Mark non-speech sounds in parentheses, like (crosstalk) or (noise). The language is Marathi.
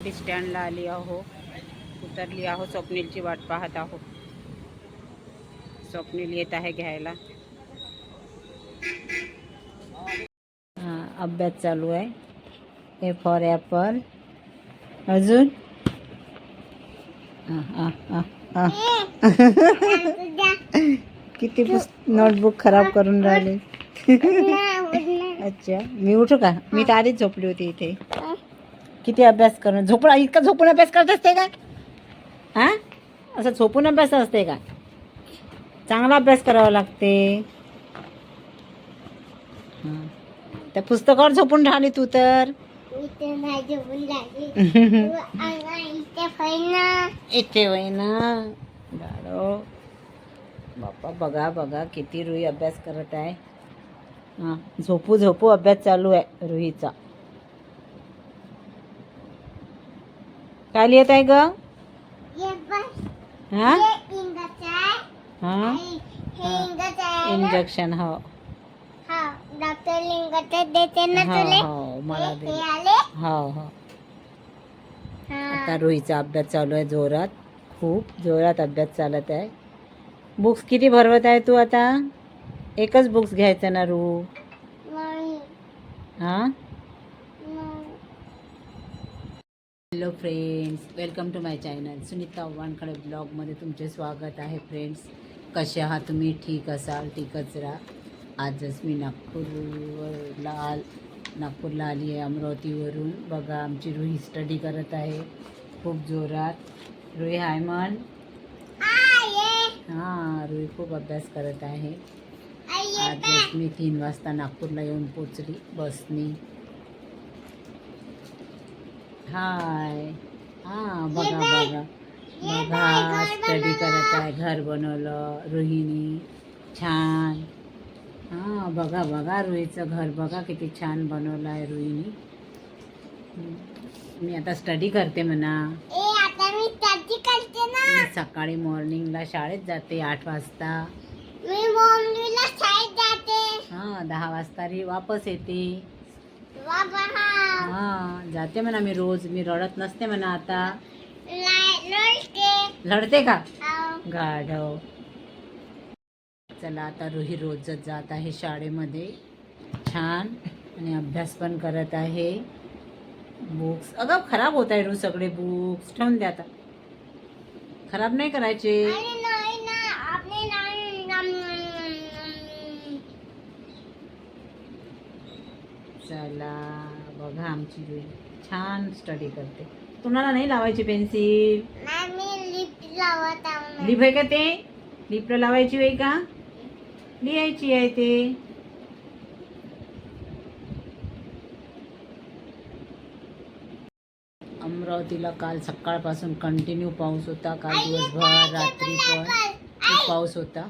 स्टँडला आली आहो. उतरली आहो. स्वप्नीलची वाट पाहत आहो. स्वप्नील येत आहे घ्यायला. अभ्यास चालू आहे. ए फॉर ॲपल अजून? किती पुस्त नोटबुक खराब करून राहिले. (laughs) अच्छा मी उठू का? मी तर आधीच झोपली होती इथे. किती अभ्यास करून झोपून इतका झोपून अभ्यास करत असते का? हा? असं झोपून अभ्यास असते का? चांगला अभ्यास करावा लागते. त्या पुस्तकावर झोपून राहिली तू तर. (laughs) इथे वय ना? गाडो बापा बघा बघा किती रुई अभ्यास करत आहे. हां झोपू झोपू अभ्यास चालू आहे रुहीचा काय लिहित आहे ग? हा? हा? इंजेक्शन हो. डॉक्टर लिंगत देते ना हो तुले हो मला हे दे. हो. आता रुहीचा अभ्यास चालू आहे जोरात. खूप जोरात अभ्यास चालत आहे. बुक्स किती भरवत आहे तू आता? एकच बुक्स घ्यायचं ना रू? हां नाही. Hello friends welcome to my channel Sunita Wankade ब्लॉगमध्ये तुमचे स्वागत आहे फ्रेंड्स कसे आहात तुम्ही? ठीक असाल? ठीकच राहा. आजच मी नागपूरला आल नागपूरला आली आहे अमरावतीवरून. बघा आमची रुही स्टडी करत आहे. खूप जोरात. रुही हाय मन हां रुही खूप अभ्यास करत आहे आहे. आजच मी तीन वाजता नागपूरला येऊन पोचली बसनी. हाय. हां बघा बघा. बघा स्टडी करत आहे घर बनवलं रोहिणी छान. हां बघा बघा रुईचं घर बघा किती छान बनवलं आहे रोहिणी. मी आता स्टडी करते म्हणा. मी सकाळी मॉर्निंगला शाळेत जाते आठ वाजता. हां दहा वाजता री वापस येते. हा जाते म्हणा मी रोज. मी रडत नसते म्हणा आता. लढते का. गाढव. चला आता रुही रोजच जात आहे शाळेमध्ये. छान. आणि अभ्यास पण करत आहे. बुक्स अगं खराब होत आहे रोज सगळे बुक्स ठेवून द्या आता. खराब नाही करायचे. चला. बघा आमची रुही छान स्टडी करते. तुम्हाला नाही लावायची पेन्सिल लिप आहे का ते? लिपला लावायची आहे का? लिहायची आहे ते. अमरावतीला काल सकाळपासून कंटिन्यू पाऊस होता. काल दिवसभर रात्री पण खूप पाऊस होता?